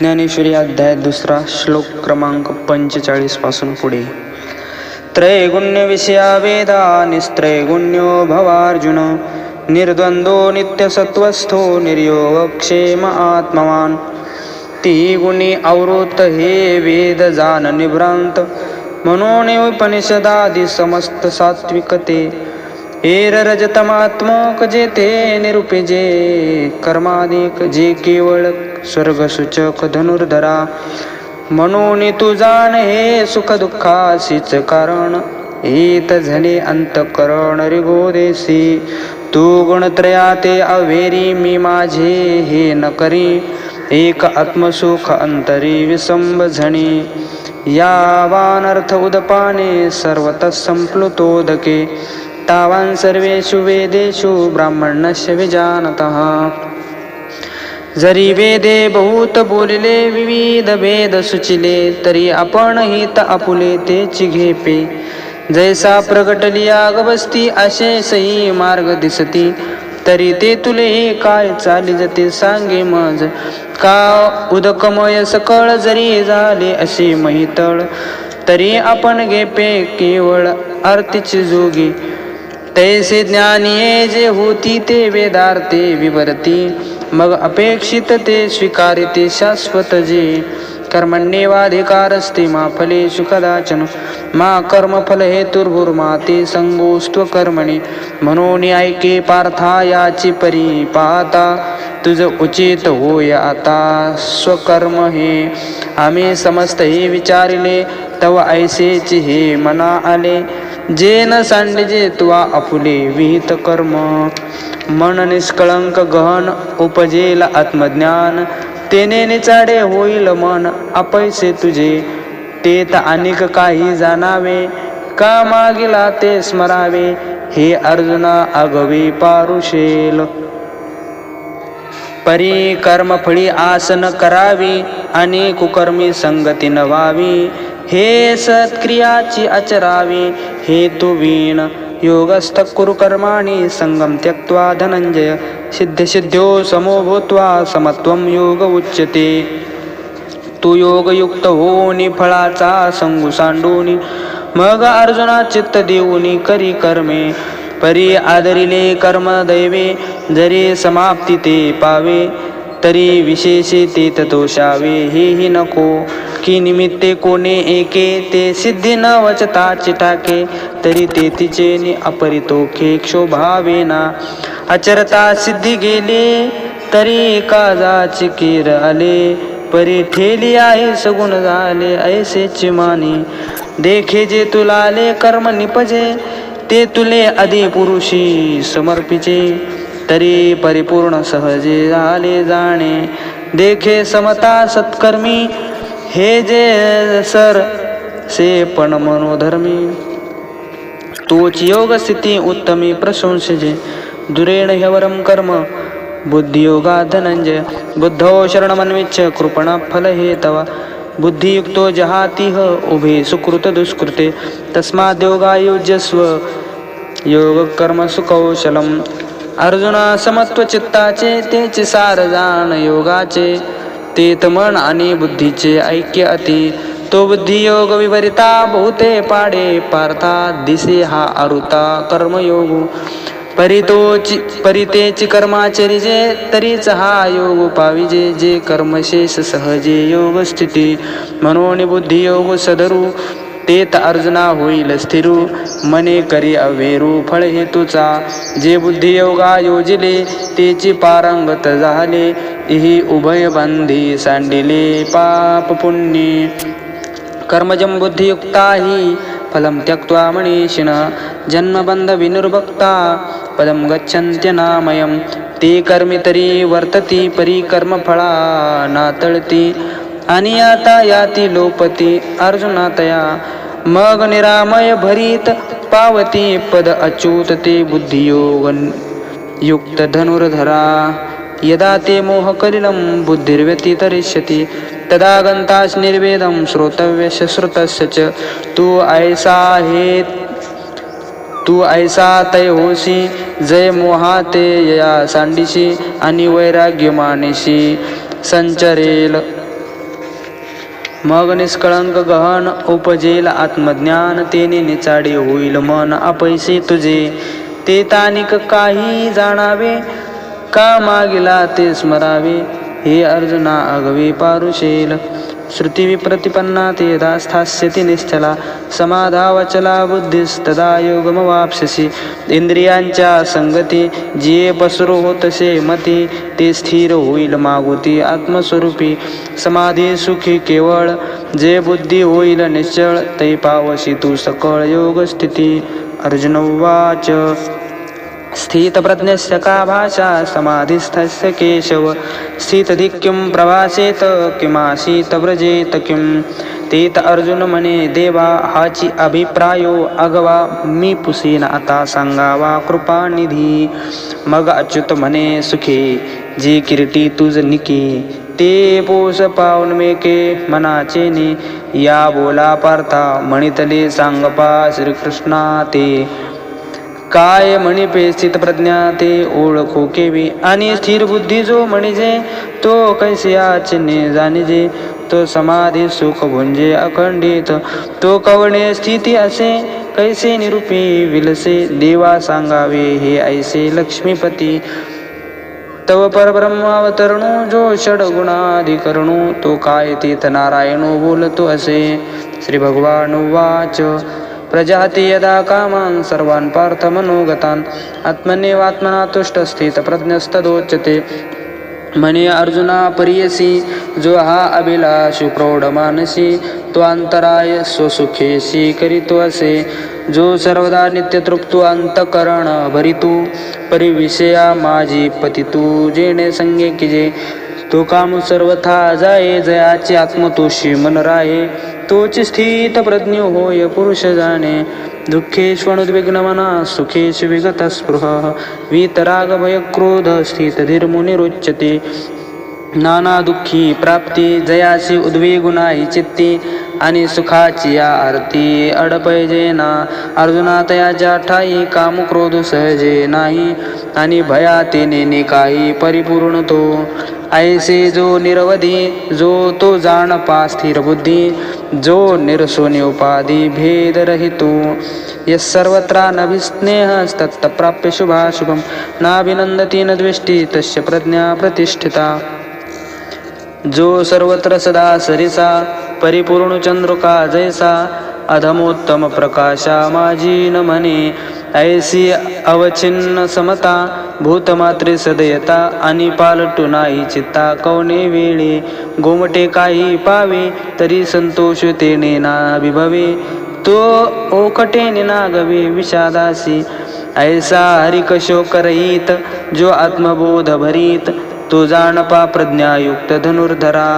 ज्ञानेश्वरी अध्याय दुसरा श्लोक क्रमांक पंचेचाळीसपासून पुढे. त्रैगुण्य विषया वेदा निस्त्रैगुण्यो भवार्जुन निर्द्वंद्वो नित्यसत्वस्थो निर्योगक्षेम आत्मवान. ती गुणी आवृत हे वेद जान निभ्रांत म्हणून उपनिषदादि समस्त सात्विकते एर रजतमात्मोक जे ते जे कर्मादिक जे केवळ स्वर्गसूचक धनुर्धरा. म्हणून तू जाण हे सुख दुःखासीच कारण हित झाले अंतकरण रिगोदेसी तू गुणत्रया ते अवेरी मी माझे हे न करी एक आत्मसुख अंतरी विसंब झणी. यावानर्थ उदपाने सर्वतः संप्लुतोदके. तावान् सर्वेषु वेदेषु ब्राह्मणस्य विजानतः। जरी वेदे बहुत बोलले विविध भेद सुचिले तरी आपण हित आपुले तेची घेपे जैसा प्रगटली आगवस्ती असे सही मार्ग दिसती। तरी ते तुले हे काय चाली जते सांगे मज। का उदकमय सकळ जरी झाले असे महितळ तरी आपण घेपे केवळ आरतीची जोगी। तैसे ज्ञानिये जे होती ते वेदार्थे विवरती। मग अपेक्षित ते स्वीकारिते शाश्वत जे। कर्मण्येवाधिकारस्ते मा फलेषु कदाचन मा कर्मफल हेतुर्भुर्मा ते संगोस्त्व कर्मणि। म्हणून ऐके पार्था याची परी पाहता तुझ उचित होय आता स्वकर्म हे। आम्ही समस्त हे विचारिले तव ऐसेच हे मना आले। जे न सांडजे तुवा आपुले विहित कर्म। मन निष्कळंक गहन उपजेल आत्मज्ञान। तेने निचाडे होईल मन अपैसे तुझे। तेत अनेक काही जाणावे का मागिला ते स्मरावे? हे अर्जुना अगवी पारुशेल। परी कर्मफळी आसन करावी आणि कुकर्मी संगती नवावी। हे सत्क्रियाची आचरावी हेतुवीण योगस्थ कुरु कर्माणि त्यक्त्वा धनञ्जय सिद्धिसिद्ध्यो समो भूत्वा समत्वं योग उच्यते। तू योगयुक्त होनी फळाचा संगू सांडूनी मग अर्जुना चित्त देऊनी करी कर्मे परी आदरिले कर्म दैवे जरी समाप्ती ते पावे। तरी विशेषे ते तोषावे हेही नको. की निमित्ते कोणे एके ते सिद्धी न वचता चिटाके तरी ते तिचे नि अपरितोखे क्षोभावेना. अचरता सिद्धी गेले तरी काजाची किर आले. परी ठेली आहे सगुण झाले ऐसे चिमानी. देखे जे तुलाले कर्म निपजे ते तुले आधी पुरुषी समर्पिचे. तरी परिपूर्ण सहजे झाले जाणे. देखे समता सत्कर्मी हे जे सर से पण मनोधर्मी. तोच योग स्थिती उत्तमी प्रशंसजे. दुरेण ह्यवरम कर्म बुद्धियोगा धनंजय. बुद्धो शरणमन्विच्छ कृपणा फल हे तवा बुद्धियुक्तो जहातिह उभे सुकृत दुष्कृते. तस्माद्योगा युजस्व योग कर्म सुकौशलम. अर्जुना समत्व चित्ताचे तेचे सार जाण योगाचे. तेत मन आणि बुद्धीचे ऐक्य अति. तो बुद्धियोग विवरिता बहुते पाडे पार्था दिसे हा अरुता कर्मयोग. परितोची परितेची कर्माचरिजे तरीच हा योग पाविजे जे कर्मशेष सहजे योग स्थिती म्हणून बुद्धियोग सदरू. तेत अर्जुना होईल स्थिरू. मने करी अवेरू फळ हेतूचा. जे बुद्धियोगा योजिले तेची पारंगत झाले. इही उभय बंधी सांडिले पाप पुण्ये. कर्मजं बुद्धियुक्ता हि फलं त्यक्त्वा मनीषिण. जन्मबन्ध विनिर्भक्ता पदं गच्छन्त्यनामयं ते कर्मी तरी वर्तती परिकर्मफळा नातळती. आणि आता याती लोपती अर्जुनातया. मग निरामय भरीत पावती पद अच्युत ते बुद्धियोग युक्त धनुर्धरा यदा ते मोहकलिलं बुद्धिर्व्यतितरिष्यति तदा गन्तास् निर्वेदं श्रोतव्यस्य श्रुतस्य च. तू ऐसा हे तू ऐसा तय होशी जय मोहा ते यया सांडीशी आणि वैराग्य मानिशी संचरेल मग निष्कळंक गहन उपजेल आत्मज्ञान तेने निचाडे होईल मन अपैसे तुझे. ते तानिक काही जाणावे का मागिला ते स्मरावे? हे अर्जुना अगवे पारुशेल. श्रुती यदा स्थास्यति दास्थास्यति निश्चला समाधावचला बुद्धिस्तदा योगमवाप्स्यसि इंद्रियांच्या संगती जिये पसरो होतसे मती ते स्थिर होईल मागुती आत्मस्वरूपी। समाधी सुखी केवळ जे बुद्धी होईल निश्चळ तै पावशी तू सकळ योगस्थिती। अर्जुन उवाच। स्थितप्रज्ञस्य का भाषा समाधिस्थस्य केशव? स्थितधिक्यं प्रवासेत किमासीत व्रजेत किं? तेत अर्जुनमने देवा हाची अभिप्रायो अगवा मी पुसीन आता सांगावा कृपानिधी मग अच्युत म्हणे सुखे जे किरटी तुझ निके। ते पोष पावन मेके मनाचे ने या बोला पार्था म्हणितले सांगपा श्रीकृष्णा ते काय म्हणिपे स्थित प्रज्ञा ते ओळखो केवी. आणि स्थिर बुद्धी जो म्हणजे तो कैसे आचने जाणीजे. तो समाधी सुख भुंजे अखंडित. तो कवणे स्थिती असे कैसे निरूपी विलसे. देवा सांगावे हे ऐसे लक्ष्मीपती. तव परब्रह्मावतरणो जो षड गुणाधिकरणो. तो काय तेथ नारायणो बोलतो असे. श्री भगवान वाच. प्रजाती यदा कामान् सर्वान् पार्थ मनोगतान्। आत्मनेवात्मना तुष्टस्थित प्रज्ञस्तदोच्यते म्हणे अर्जुना परियसी जो हा अभिलाषु प्रौढ मानसी तो अंतराय स्वसुखेशी करीतो असे जो सर्वदा नित्य तृप्तो अंतकरण भरितू। परिविषया माझी पतितू जेणे संगे किजे। तो काम सर्वथा जाये जयाचे आत्मतोषी मन राहे तोच स्थित प्रज्ञ होय पुरुष जाणे. दुःखेष्वनुद्विग्न मना सुखेश विगत स्पृह. वीतराग भय क्रोध स्थित धीर्मुनिरुच्यते नाना दुःखी प्राप्ती जयाची उद्वेगुणाही चित्ती. आणि सुखाची आरती आरती अडपैजेना अर्जुना तयाच्या ठाई काम क्रोध सहजे नाही. आणि भयातीने निकाही परिपूर्ण तो. ऐसे जो निरवधी जो तो जाण पा स्थिर बुद्धी जो निरसोनी उपाधी भेद रहितो. यस सर्वत्र नभिस्नेहस्तत्त प्राप्य शुभाशुभम नाभिनंदती न द्वेष्टी तस्य प्रज्ञा प्रतिष्ठिता. जो सर्वत्र सदा सरिसा परिपूर्ण चंद्रुका जैसा अधमोत्तम प्रकाशा माझी न ऐसी अवचिन्न समता भूतमात्रे सदयता आणि पालटू नाही चित्ता कवने वेळे गोमटे काही पावे तरी संतोष तेने ना विभवे तो ओकटे नागवे विषादासी ऐसा हरिकशो करईत जो आत्मबोध भरीत तो जाणपा प्रज्ञायुक्त धनुर्धरा.